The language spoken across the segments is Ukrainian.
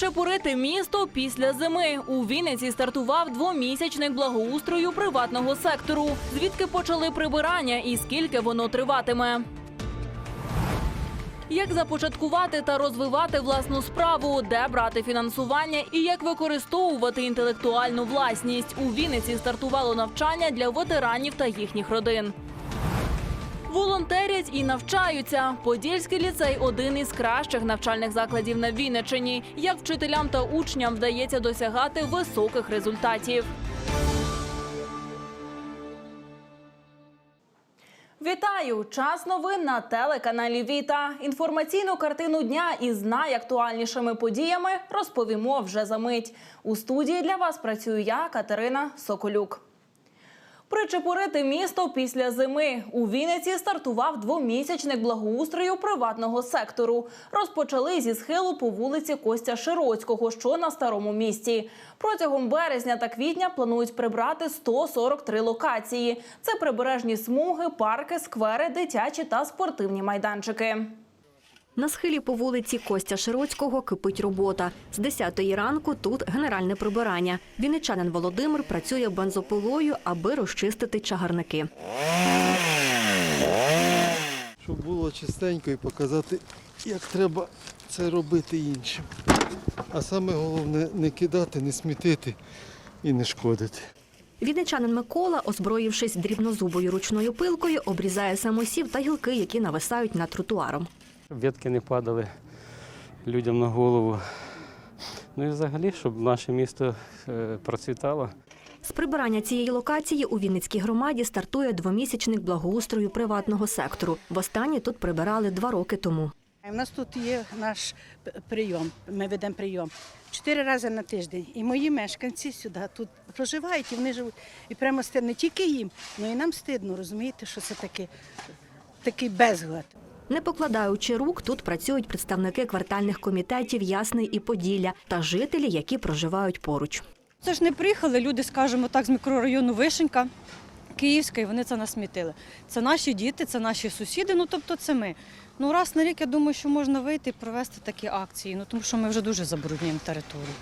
Причепурити місто після зими. У Вінниці стартував двомісячник благоустрою приватного сектору. Звідки почали прибирання і скільки воно триватиме? Як започаткувати та розвивати власну справу, де брати фінансування і як використовувати інтелектуальну власність? У Вінниці стартувало навчання для ветеранів та їхніх родин. Волонтерять і навчаються. Подільський ліцей один із кращих навчальних закладів на Вінниччині. Як вчителям та учням вдається досягати високих результатів. Вітаю! Час новин на телеканалі Віта. Інформаційну картину дня із найактуальнішими подіями розповімо вже за мить. У студії для вас працюю я, Катерина Соколюк. Причепурити місто після зими у Вінниці стартував двомісячник благоустрою приватного сектору. Розпочали зі схилу по вулиці Костя Широцького, що на старому місті. Протягом березня та квітня планують прибрати 143 локації. Це прибережні смуги, парки, сквери, дитячі та спортивні майданчики. На схилі по вулиці Костя Широцького кипить робота. З 10-ї ранку тут генеральне прибирання. Вінничанин Володимир працює бензопилою, аби розчистити чагарники. щоб було чистенько і показати, як треба це робити іншим. А саме головне не кидати, не смітити і не шкодити. Вінничанин Микола, озброївшись дрібнозубою ручною пилкою, обрізає самосів та гілки, які нависають над тротуаром. Щоб ветки не падали людям на голову. Ну і взагалі, щоб наше місто е, процвітало. З прибирання цієї локації у Вінницькій громаді стартує двомісячник благоустрою приватного сектору. Востаннє тут прибирали два роки тому. У нас тут є наш прийом. Ми ведемо прийом чотири рази на тиждень. І мої мешканці сюди тут проживають і вони живуть. І прямо стидно не тільки їм, але і нам стидно, розумієте, що це таке, такий безглад. Не покладаючи рук, тут працюють представники квартальних комітетів Ясний і Поділля та жителі, які проживають поруч. Це ж не приїхали люди, скажімо так, з мікрорайону Вишенька, Київська, і вони це насмітили. Це наші діти, це наші сусіди, ну тобто це ми. Ну раз на рік я думаю, що можна вийти і провести такі акції, ну тому що ми вже дуже забруднюємо територію.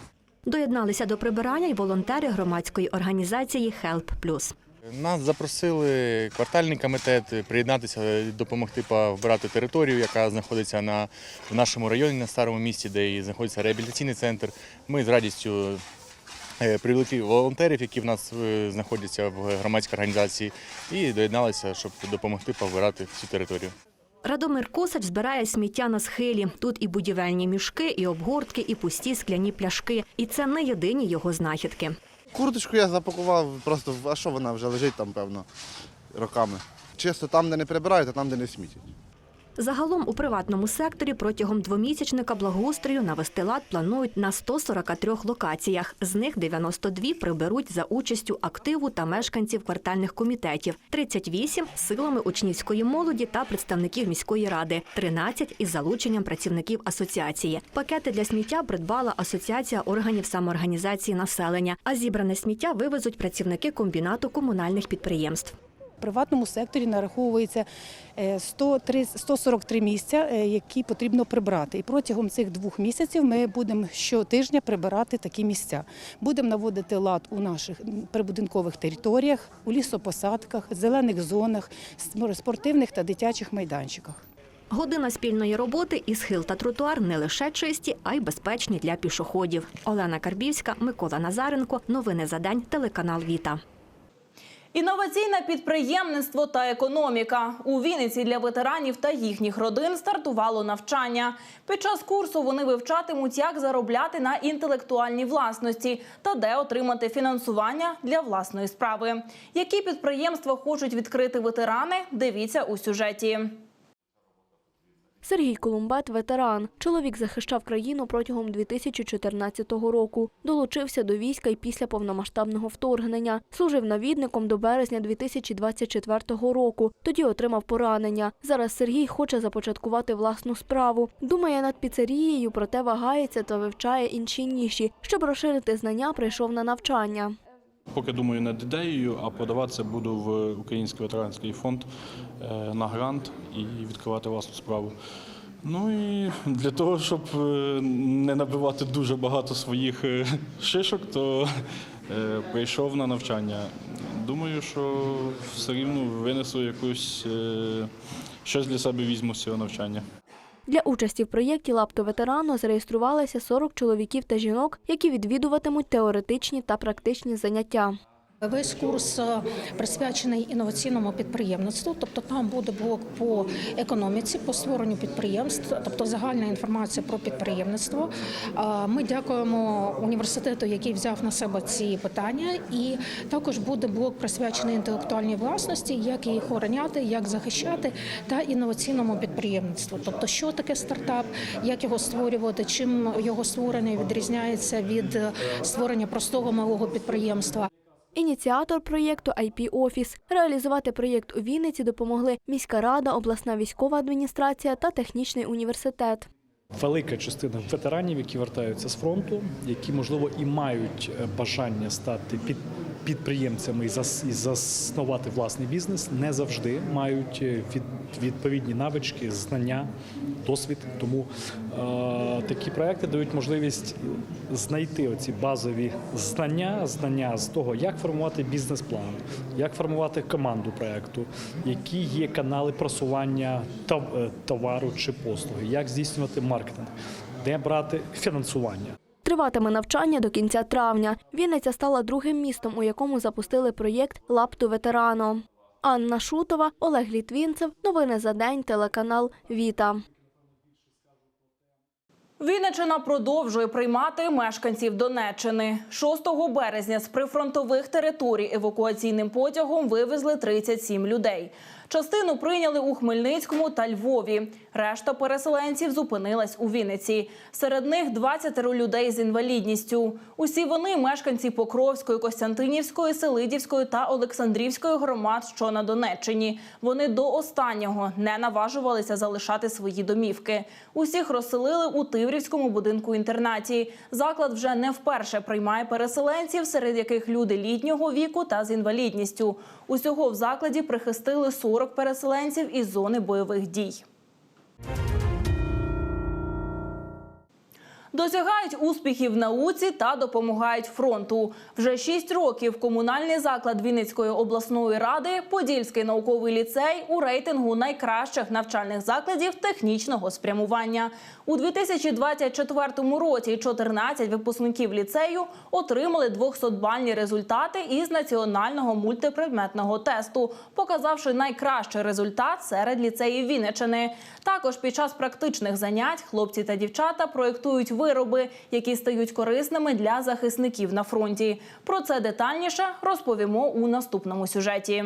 Доєдналися до прибирання й волонтери громадської організації Help Plus. Нас запросили квартальний комітет приєднатися, допомогти вбирати територію, яка знаходиться на, в нашому районі на старому місті, де і знаходиться реабілітаційний центр. Ми з радістю е, привлекли волонтерів, які в нас е, знаходяться в громадській організації, і доєдналися, щоб допомогти повбирати всю територію. Радомир Косач збирає сміття на схилі. Тут і будівельні мішки, і обгортки, і пусті скляні пляшки. І це не єдині його знахідки. Курточку я запакував просто, а що вона вже лежить там, певно, роками. Чисто там, де не прибирають, а там, де не смітять. Загалом у приватному секторі протягом двомісячника благоустрою навести лад планують на 143 локаціях. З них 92 приберуть за участю активу та мешканців квартальних комітетів, 38 – силами учнівської молоді та представників міської ради, 13 – із залученням працівників асоціації. Пакети для сміття придбала асоціація органів самоорганізації населення, а зібране сміття вивезуть працівники комбінату комунальних підприємств. Приватному секторі нараховується е, 103 143 місця, е, які потрібно прибрати. І протягом цих двох місяців ми будемо щотижня прибирати такі місця. Будемо наводити лад у наших прибудинкових територіях, у лісопосадках, зелених зонах, спортивних та дитячих майданчиках. Година спільної роботи і схил та тротуар не лише чисті, а й безпечні для пішоходів. Олена Карбівська, Микола Назаренко. Новини за день. Телеканал Віта. Інноваційне підприємництво та економіка у Вінниці для ветеранів та їхніх родин стартувало навчання. Під час курсу вони вивчатимуть, як заробляти на інтелектуальній власності та де отримати фінансування для власної справи. Які підприємства хочуть відкрити ветерани? Дивіться у сюжеті. Сергій Колумбат – ветеран. Чоловік захищав країну протягом 2014 року. Долучився до війська й після повномасштабного вторгнення. Служив навідником до березня 2024 року. Тоді отримав поранення. Зараз Сергій хоче започаткувати власну справу. Думає над піцерією, проте вагається та вивчає інші ніші. Щоб розширити знання, прийшов на навчання. Поки думаю над ідеєю, а подаватися буду в Український ветеранський фонд е, на грант і відкривати власну справу. Ну і для того, щоб е, не набивати дуже багато своїх е, шишок, то прийшов на навчання. Думаю, що все рівно винесу якусь щось для себе візьму з цього навчання. Для участі в проєкті «Лапто ветерану» зареєструвалися 40 чоловіків та жінок, які відвідуватимуть теоретичні та практичні заняття. Весь курс е, присвячений інноваційному підприємництву, тобто там буде блок по економіці, по створенню підприємств, тобто загальна інформація про підприємництво. Е, Ми дякуємо університету, який взяв на себе ці питання, і також буде блок присвячений інтелектуальній власності, як її охороняти, як захищати, та інноваційному підприємництву. Тобто, що таке стартап, як його створювати, чим його створення відрізняється від е, створення простого малого підприємства. Ініціатор проєкту IP Офіс. Реалізувати проєкт у Вінниці допомогли міська рада, обласна військова адміністрація та технічний університет. Велика частина ветеранів, які вертаються з фронту, які можливо і мають е, бажання стати під підприємцями і заснувати власний бізнес, не завжди мають е, від, відповідні навички, знання, досвід. Тому такі проекти дають можливість знайти оці базові знання, знання з того, як формувати бізнес-план, як формувати команду проекту, які є канали просування е, товару чи послуги, як здійснювати маркетинг, де брати фінансування. Триватиме навчання до кінця травня. Вінниця стала другим містом, у якому запустили проєкт «Лапту ветерано». Анна Шутова, Олег Літвінцев. Новини за день. Телеканал Віта. Вінниччина продовжує приймати мешканців Донеччини. 6 березня з прифронтових територій евакуаційним потягом вивезли 37 людей. Частину прийняли у Хмельницькому та Львові. Решта переселенців зупинилась у Вінниці. Серед них 20 людей з інвалідністю. Усі вони мешканці Покровської, Костянтинівської, Селидівської та Олександрівської громад, що на Донеччині. Вони до останнього не наважувалися залишати свої домівки. Усіх розселили у Тиврівському будинку інтернаті. Заклад вже не вперше приймає переселенців, серед яких люди літнього віку та з інвалідністю. Усього в закладі прихистили 40 переселенців із зони бойових дій. Досягають успіхів в науці та допомагають фронту. Вже шість років комунальний заклад Вінницької обласної ради Подільський науковий ліцей у рейтингу найкращих навчальних закладів технічного спрямування. У 2024 році 14 випускників ліцею отримали 200-бальні результати із національного мультипредметного тесту, показавши найкращий результат серед ліцеїв Вінничини. Також під час практичних занять хлопці та дівчата проєктують вироби, які стають корисними для захисників на фронті. Про це детальніше розповімо у наступному сюжеті.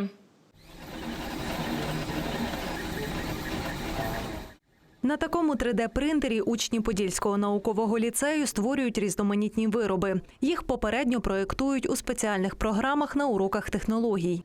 На такому 3D-принтері учні Подільського наукового ліцею створюють різноманітні вироби. Їх попередньо проєктують у спеціальних програмах на уроках технологій.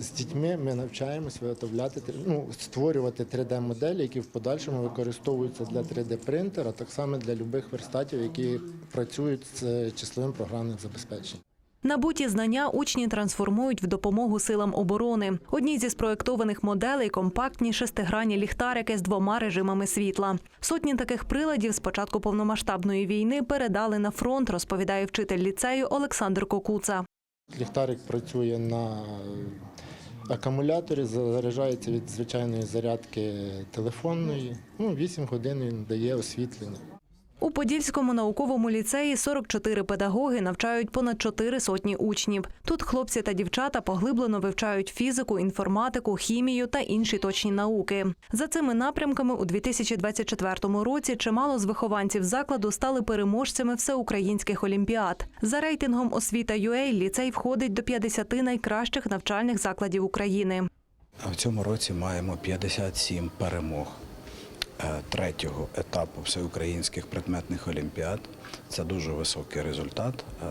З дітьми ми навчаємось виготовляти ну, створювати 3D-моделі, які в подальшому використовуються для 3D-принтера, так само для будь-яких верстатів, які працюють з е, числовим програмним забезпеченням. Набуті знання учні трансформують в допомогу силам оборони. Одні зі спроєктованих моделей компактні шестигранні ліхтарики з двома режимами світла. Сотні таких приладів з початку повномасштабної війни передали на фронт, розповідає вчитель ліцею Олександр Кокуца. Ліхтарик працює на акумуляторі, заряджається від звичайної зарядки телефонної. Ну, 8 годин він дає освітлення. У Подільському науковому ліцеї 44 педагоги навчають понад чотири сотні учнів. Тут хлопці та дівчата поглиблено вивчають фізику, інформатику, хімію та інші точні науки. За цими напрямками у 2024 році чимало з вихованців закладу стали переможцями всеукраїнських олімпіад. За рейтингом освіта UA ліцей входить до 50 найкращих навчальних закладів України. А в цьому році маємо 57 перемог третього етапу всеукраїнських предметних олімпіад. Це дуже високий результат. Е,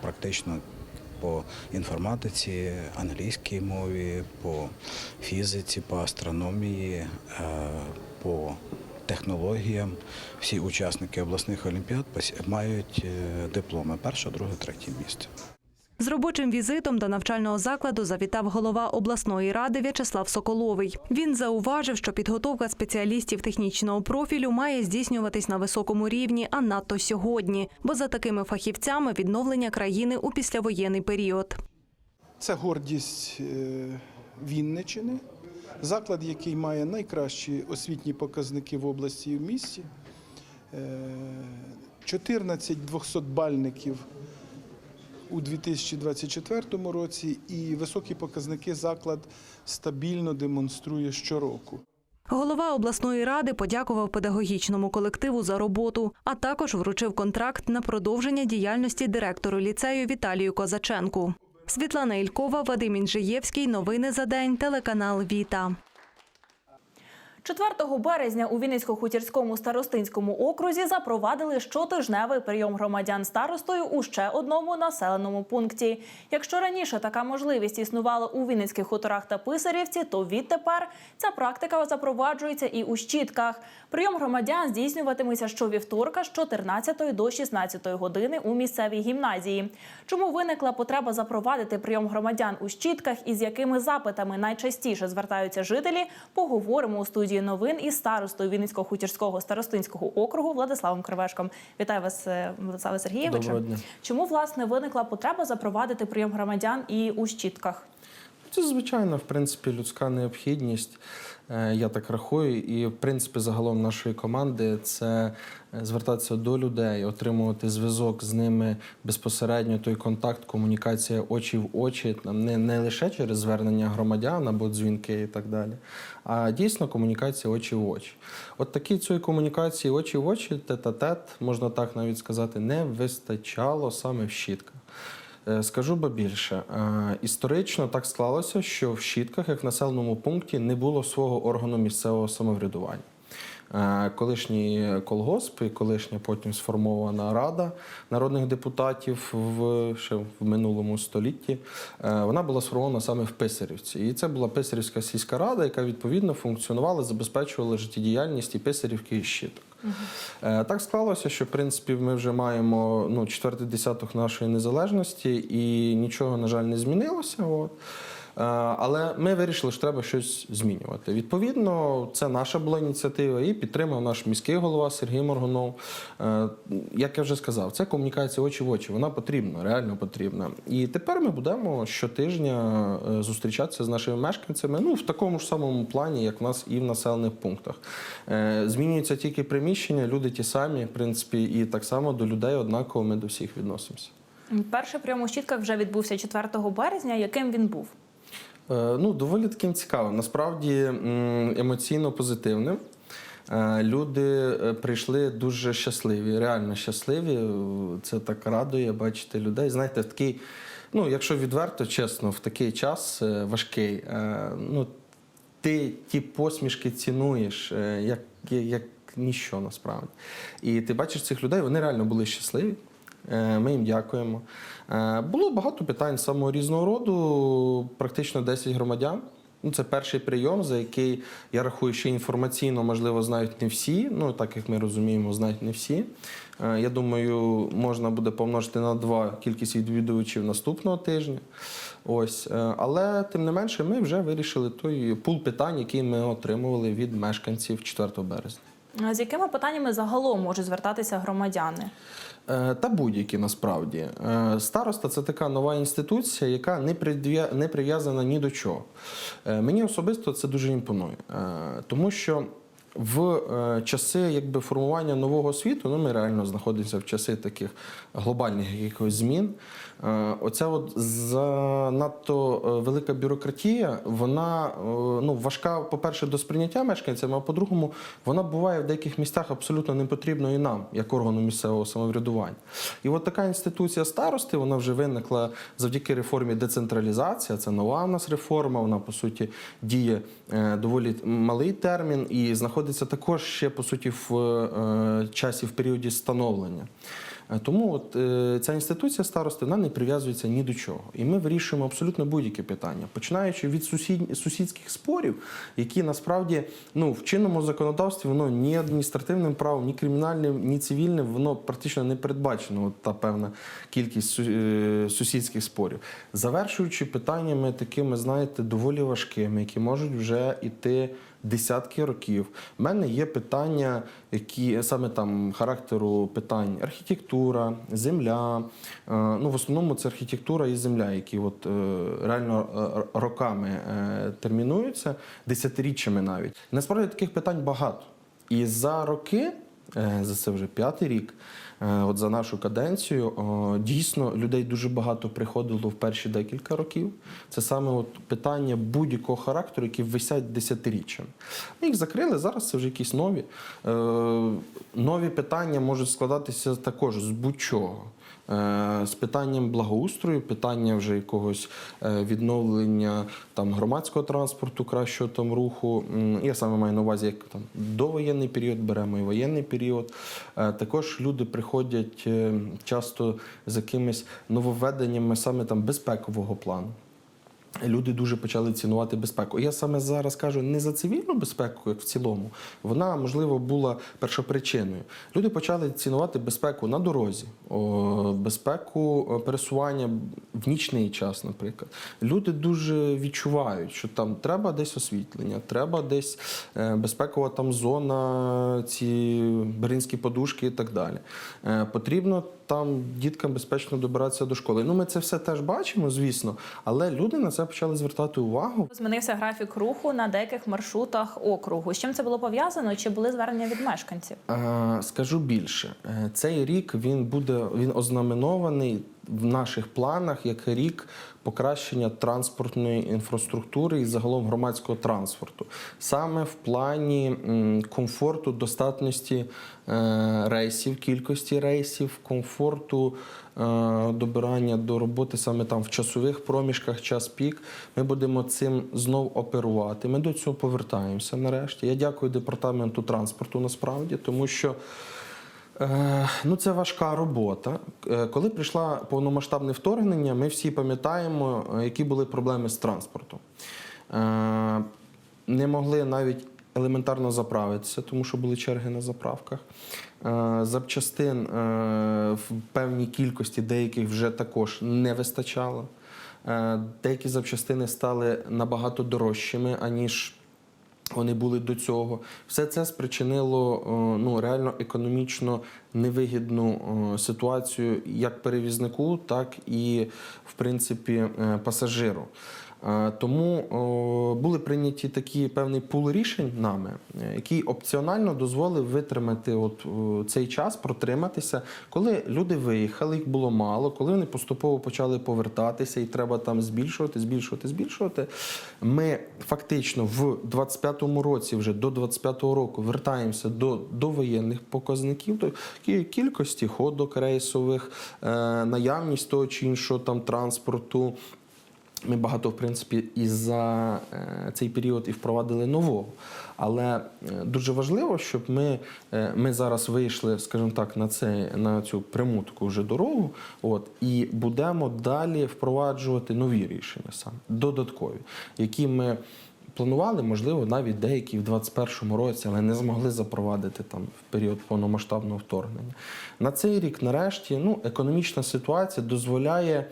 Практично по інформатиці, англійській мові, по фізиці, по астрономії, е, по технологіям. Всі учасники обласних олімпіад мають е, дипломи перше, друге, третє місце. З робочим візитом до навчального закладу завітав голова обласної ради В'ячеслав Соколовий. Він зауважив, що підготовка спеціалістів технічного профілю має здійснюватись на високому рівні, а надто сьогодні, бо за такими фахівцями відновлення країни у післявоєнний період. Це гордість е, Вінничини, заклад, який має найкращі освітні показники в області і в місті. Е, 14 200-бальників у 2024 році і високі показники заклад стабільно демонструє щороку. Голова обласної ради подякував педагогічному колективу за роботу, а також вручив контракт на продовження діяльності директору ліцею Віталію Козаченку. Світлана Ількова, Вадим Інжиєвський. Новини за день. Телеканал Віта. 4 березня у Вінницько-Хутірському старостинському окрузі запровадили щотижневий прийом громадян старостою у ще одному населеному пункті. Якщо раніше така можливість існувала у Вінницьких хуторах та Писарівці, то відтепер ця практика запроваджується і у щітках. Прийом громадян здійснюватиметься щовівторка з 14 до 16 години у місцевій гімназії. Чому виникла потреба запровадити прийом громадян у щітках і з якими запитами найчастіше звертаються жителі, поговоримо у студії новин із старостою Вінницького-Хутірського старостинського округу Владиславом Кривешком. Вітаю вас, Владислава Владиславе Сергійовичу. Доброго дня. Чому власне виникла потреба запровадити прийом громадян і у щітках? Це звичайно, в принципі, людська необхідність. е, Я так рахую, і в принципі, загалом нашої команди це е, звертатися до людей, отримувати зв'язок з ними безпосередньо, той контакт, комунікація очі в очі, там не, не лише через звернення громадян або дзвінки і так далі, а дійсно комунікація очі в очі. От такій цієї комунікації очі в очі, тет-а-тет, можна так навіть сказати, не вистачало саме в щітках. Е, Скажу би більше, Е, історично так склалося, що в Щітках, як в населеному пункті, не було свого органу місцевого самоврядування. Е, Колишній колгосп і колишня потім сформована рада народних депутатів в ще в минулому столітті. Вона була сформована саме в Писарівці. І це була Писарівська сільська рада, яка відповідно функціонувала, забезпечувала життєдіяльність і Писарівки і щиток. Е, Так склалося, що в принципі ми вже маємо ну, четвертий десяток нашої незалежності, і нічого, на жаль, не змінилося. От. Е, Але ми вирішили, що треба щось змінювати. Відповідно, це наша була ініціатива, і підтримав наш міський голова Сергій Моргунов. Е, Як я вже сказав, це комунікація очі в очі. Вона потрібна, реально потрібна. І тепер ми будемо щотижня е, зустрічатися з нашими мешканцями. Ну в такому ж самому плані, як в нас і в населених пунктах. Змінюються тільки приміщення, люди ті самі, в принципі, і так само до людей однаково ми до всіх відносимося. Перший прийом у щітках вже відбувся 4 березня. Яким він був? Е, Ну, доволі таким цікавим. Насправді емоційно позитивним. Е, Люди е, прийшли дуже щасливі, реально щасливі. Це так радує бачити людей. Знаєте, в такий, ну, якщо відверто, чесно, в такий час важкий. Ну, ти ті посмішки цінуєш, як, як ніщо насправді. І ти бачиш цих людей, вони реально були щасливі. Е, Ми їм дякуємо. Е, Було багато питань самого різного роду, практично 10 громадян. Ну, це перший прийом, за який я рахую, що інформаційно, можливо, знають не всі. Ну, так як ми розуміємо, знають не всі. Е, Я думаю, можна буде помножити на два кількість відвідувачів наступного тижня. Ось, але тим не менше, ми вже вирішили той пул питань, який ми отримували від мешканців 4 березня. А З якими питаннями загалом можуть звертатися громадяни? Е, Та будь-які насправді. Е, Староста це така нова інституція, яка не прив'язана ні до чого. Е, Мені особисто це дуже імпонує, тому що. В часи якби формування нового світу, ну ми реально знаходимося в часи таких глобальних якихось змін. Е, оця от занадто е, велика бюрократія, вона е, ну, важка, по-перше, до сприйняття мешканцями, а по-другому, вона буває в деяких містах абсолютно не потрібною нам, як органу місцевого самоврядування. І от така інституція старости, вона вже виникла завдяки реформі децентралізація. Це нова в нас реформа. Вона по суті діє доволі малий термін і знаходиться також ще по суті в часі в періоді становлення. Е, Тому от е, ця інституція старости вона не прив'язується ні до чого. І ми вирішуємо абсолютно будь-які питання, починаючи від сусід, сусідських спорів, які насправді ну, в чинному законодавстві воно ні адміністративним правом, ні кримінальним, ні цивільним, воно практично не передбачено. От та певна кількість су- е, сусідських спорів, завершуючи питаннями такими, знаєте, доволі важкими, які можуть вже іти десятки років. У мене є питання, які саме там характеру питань архітектура, земля. Е, Ну, в основному це архітектура і земля, які от е, реально е, роками термінуються, десятиріччями навіть. Насправді таких питань багато. І за роки, за це вже п'ятий рік, от за нашу каденцію, дійсно людей дуже багато приходило в перші декілька років. Це саме от питання будь-якого характеру, які висять десятиріччям. Ми їх закрили, зараз це вже якісь нові. Е, Нові питання можуть складатися також з будь-чого. Е, З питанням благоустрою, питання вже якогось е, відновлення там громадського транспорту, кращого там руху. Я саме маю на увазі, як там довоєнний період беремо і воєнний період. Е, Також люди приходять часто з якимись нововведеннями саме там безпекового плану. Люди дуже почали цінувати безпеку. Я саме зараз кажу не за цивільну безпеку, як в цілому. Вона, можливо, була першопричиною. Люди почали цінувати безпеку на дорозі, безпеку е, пересування в нічний час, наприклад. Люди дуже відчувають, що там треба десь освітлення, треба десь е, безпекова там зона, ці беринські подушки і так далі. Е, Потрібно там діткам безпечно добиратися до школи. Ну, ми це все теж бачимо, звісно, але люди на це почали звертати увагу. Змінився графік руху на деяких маршрутах округу. З чим це було пов'язано? Чи були звернення від мешканців? Е, Скажу більше, Е, цей рік він буде він ознаменований в наших планах як рік покращення транспортної інфраструктури і загалом громадського транспорту, саме в плані комфорту, достатності е, рейсів, кількості рейсів, комфорту е, добирання до роботи саме там в часових проміжках, час пік. Ми будемо цим знов оперувати. Ми до цього повертаємося нарешті. Я дякую департаменту транспорту насправді, тому що. Е, Ну, це важка робота. Е, Коли прийшло повномасштабне вторгнення, ми всі пам'ятаємо, е, які були проблеми з транспортом. Не могли навіть елементарно заправитися, тому що були черги на заправках. Запчастин в певній кількості деяких вже також не вистачало. Деякі запчастини стали набагато дорожчими, аніж вони були до цього. Все це спричинило е, ну, реально економічно невигідну е, ситуацію як перевізнику, так і в принципі е, пасажиру. Е, Тому були прийняті такі певний пул рішень нами, е, який опціонально дозволив витримати от цей час, протриматися, коли люди виїхали, їх було мало, коли вони поступово почали повертатися, і треба там збільшувати, збільшувати, збільшувати. Ми фактично в 25-му році, вже до 25-го року, вертаємося до довоєнних показників, до кі- кількості ходок рейсових, е, наявність того чи іншого там транспорту. Ми багато, в принципі, і за е, цей період і впровадили нового. Але е, дуже важливо, щоб ми, е, ми зараз вийшли, скажімо так, на, це, на цю пряму таку вже дорогу, от, і будемо далі впроваджувати нові рішення саме, додаткові, які ми планували, можливо, навіть деякі в 2021 році, але не змогли запровадити там в період повномасштабного вторгнення. На цей рік, нарешті, ну, економічна ситуація дозволяє,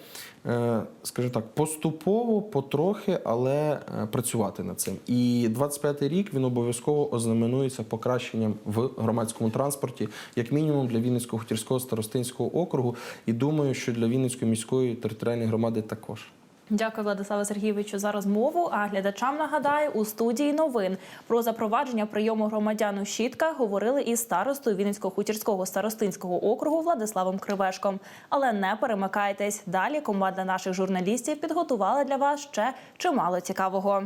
скажімо так, поступово, потрохи, але е, працювати над цим. І 25-й рік він обов'язково ознаменується покращенням в громадському транспорті, як мінімум для Вінницького хутірського старостинського округу. І думаю, що для Вінницької міської територіальної громади також. Дякую, Владиславе Сергійовичу, за розмову. А глядачам нагадаю, у студії новин про запровадження прийому громадян у щітках говорили із старостою Вінницького хутірського старостинського округу Владиславом Кривешком. Але не перемикайтесь. Далі команда наших журналістів підготувала для вас ще чимало цікавого.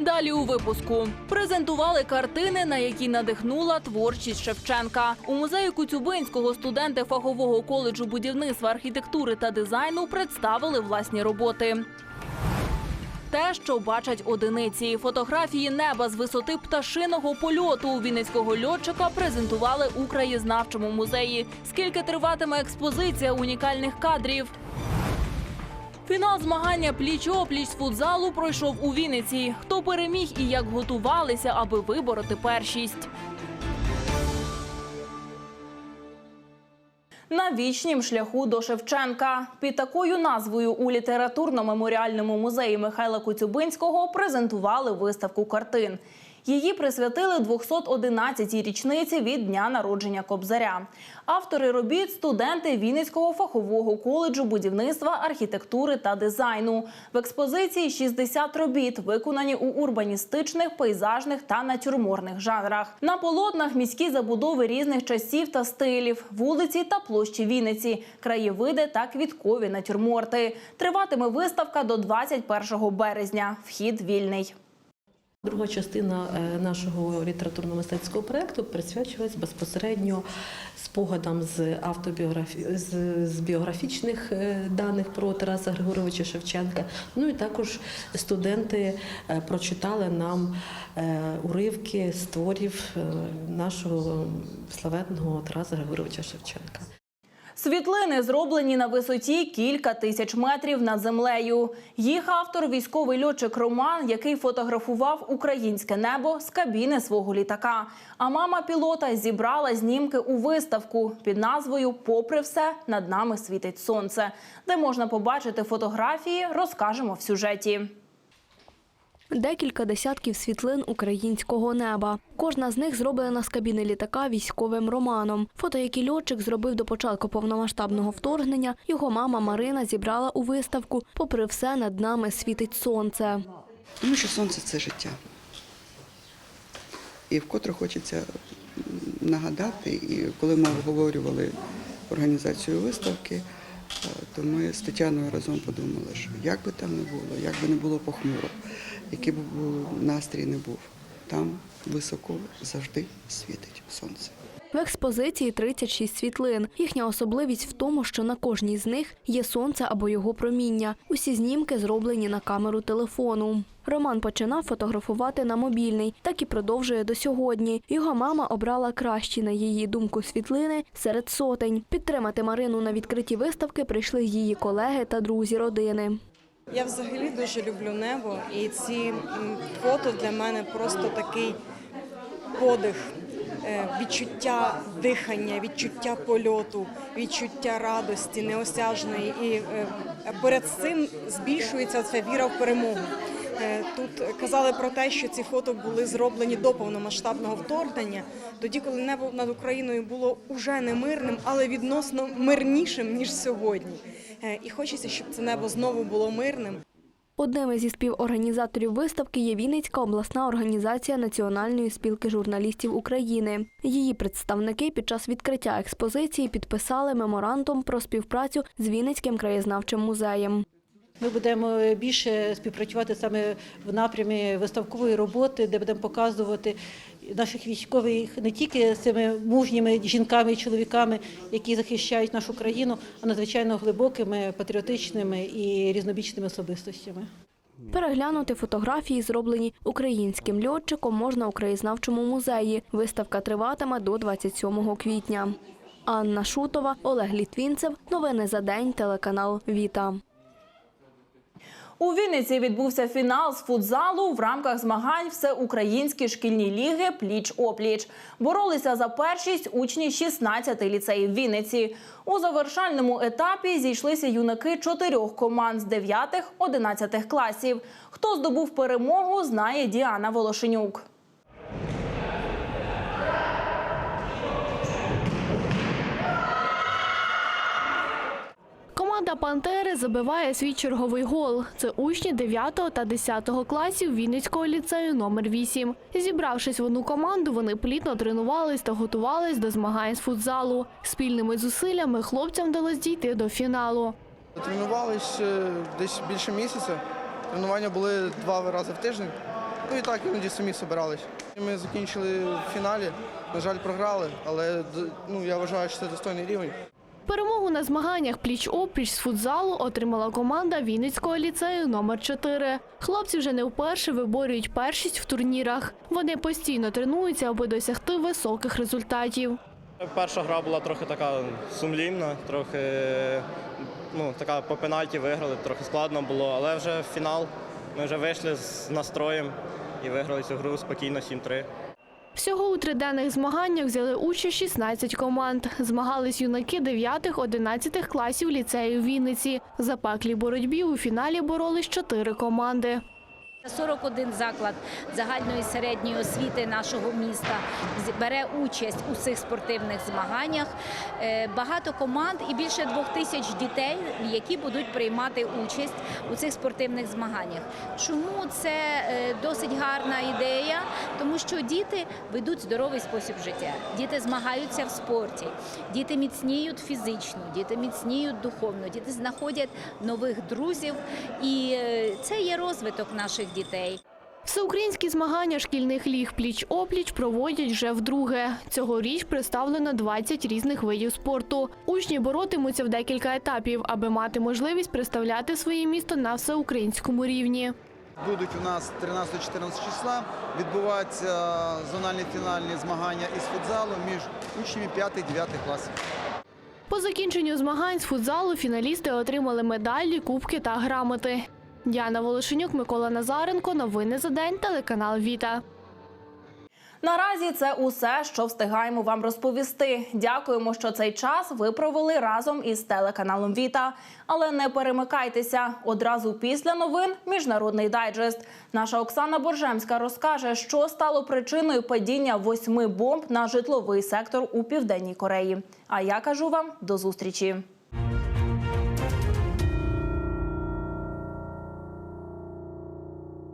Далі у випуску презентували картини, на які надихнула творчість Шевченка. У музеї Куцюбинського студенти фахового коледжу будівництва, архітектури та дизайну представили власні роботи. те, що бачать одиниці. Фотографії неба з висоти пташиного польоту вінницького льотчика презентували у краєзнавчому музеї. Скільки триватиме експозиція унікальних кадрів? Фінал змагання пліч-опліч з футзалу пройшов у Вінниці. Хто переміг і як готувалися, аби вибороти першість. На вічнім шляху до Шевченка під такою назвою у літературно-меморіальному музеї Михайла Коцюбинського презентували виставку картин. Її присвятили 211-й річниці від дня народження Кобзаря. Автори робіт студенти Вінницького фахового коледжу будівництва, архітектури та дизайну. В експозиції 60 робіт, виконані у урбаністичних, пейзажних та натюрморних жанрах. На полотнах міські забудови різних часів та стилів, вулиці та площі Вінниці, краєвиди та квіткові натюрморти. Триватиме виставка до 21 березня. Вхід вільний. Друга частина е, нашого літературно-мистецького проєкту присвячувалась безпосередньо спогадам з автобіографі... з, з біографічних е, даних про Тараса Григоровича Шевченка. Ну і також студенти е, прочитали нам уривки з творів нашого славетного Тараса Григоровича Шевченка. Світлини зроблені на висоті кілька тисяч метрів над землею. Їх автор військовий льотчик Роман, який фотографував українське небо з кабіни свого літака. А мама пілота зібрала знімки у виставку під назвою Попри все над нами світить сонце, де можна побачити фотографії, розкажемо в сюжеті. Декілька десятків світлин українського неба. Кожна з них зроблена з кабіни літака військовим романом. Фото, які льотчик зробив до початку повномасштабного вторгнення, його мама Марина зібрала у виставку. Попри все, над нами світить сонце. Тому що сонце це життя. І вкотре хочеться нагадати, і коли ми обговорювали організацію виставки, е, то ми з Тетяною разом подумали, що як би там не було, як би не було похмуро, який би був настрій не був, там високо завжди світить сонце. В експозиції 36 світлин. Їхня особливість в тому, що на кожній з них є сонце або його проміння. Усі знімки зроблені на камеру телефону. Роман починав фотографувати на мобільний, так і продовжує до сьогодні. Його мама обрала кращі, на її думку, світлини серед сотень. Підтримати Марину на відкритті виставки прийшли її колеги та друзі родини. Я взагалі дуже люблю небо, і ці фото для мене просто такий подих, е, відчуття дихання, відчуття польоту, відчуття радості неосяжної. І перед цим збільшується ця віра в перемогу. Е, Тут казали про те, що ці фото були зроблені до повномасштабного вторгнення, тоді, коли небо над Україною було уже не мирним, але відносно мирнішим ніж сьогодні. Е, І хочеться, щоб це небо знову було мирним. Одним зі співорганізаторів виставки є Вінницька обласна організація Національної спілки журналістів України. Її представники під час відкриття експозиції підписали меморандум про співпрацю з Вінницьким краєзнавчим музеєм. Ми будемо більше співпрацювати саме в напрямі виставкової роботи, де будемо показувати наших військових не тільки цими мужніми жінками і чоловіками, які захищають нашу країну, а надзвичайно глибокими, патріотичними і різнобічними особистостями. Переглянути фотографії, зроблені українським льотчиком, можна у краєзнавчому музеї. Виставка триватиме до 27 квітня. Анна Шутова, Олег Літвінцев. Новини за день. Телеканал Віта. У Вінниці відбувся фінал з футзалу в рамках змагань Всеукраїнські шкільні ліги Пліч-опліч. Боролися за першість учні 16 ліцеїв Вінниці. У завершальному етапі зійшлися юнаки чотирьох команд з 9-11 класів. Хто здобув перемогу, знає Діана Волошенюк. Команда Пантери забиває свій черговий гол. Це учні 9 та 10 класів Вінницького ліцею номер 8. Зібравшись в одну команду, вони плідно тренувались та готувались до змагань з футзалу. Спільними зусиллями хлопцям вдалося дійти до фіналу. Тренувались е, десь більше місяця. Тренування були два рази в тиждень. Ну і так іноді самі збирались. Ми закінчили в фіналі. На жаль, програли, але ну, я вважаю, що це достойний рівень. Перемогу на змаганнях пліч-опліч з футзалу отримала команда Вінницького ліцею номер 4 Хлопці вже не вперше виборюють першість в турнірах. Вони постійно тренуються, аби досягти високих результатів. Перша гра була трохи така сумлінна, трохи ну, така по пенальті виграли, трохи складно було, але вже фінал. Ми вже вийшли з настроєм і виграли цю гру спокійно 7-3. Всього у триденних змаганнях взяли участь 16 команд. Змагались юнаки 9-11 класів ліцею Вінниці. За паклі боротьбі у фіналі боролись чотири команди. 41 заклад загальної середньої освіти нашого міста бере участь у цих спортивних змаганнях. Е, Багато команд і більше двох тисяч дітей, які будуть приймати участь у цих спортивних змаганнях. Чому це е, досить гарна ідея? Тому що діти ведуть здоровий спосіб життя. Діти змагаються в спорті, діти міцніють фізично, діти міцніють духовно, діти знаходять нових друзів, і е, це є розвиток наших дітей. Всеукраїнські змагання шкільних ліг пліч-опліч проводять вже вдруге. Цьогоріч представлено 20 різних видів спорту. Учні боротимуться в декілька етапів, аби мати можливість представляти своє місто на всеукраїнському рівні. Будуть у нас 13-14 числа відбуваються зональні фінальні змагання із футзалу між учнями 5-9 класів. По закінченню змагань з футзалу фіналісти отримали медалі, кубки та грамоти. Діана Волошенюк, Микола Назаренко. Новини за день. Телеканал Віта. Наразі це усе, що встигаємо вам розповісти. Дякуємо, що цей час ви провели разом із телеканалом Віта. Але не перемикайтеся. Одразу після новин міжнародний дайджест. Наша Оксана Боржемська розкаже, що стало причиною падіння восьми бомб на житловий сектор у південній Кореї. А я кажу вам до зустрічі.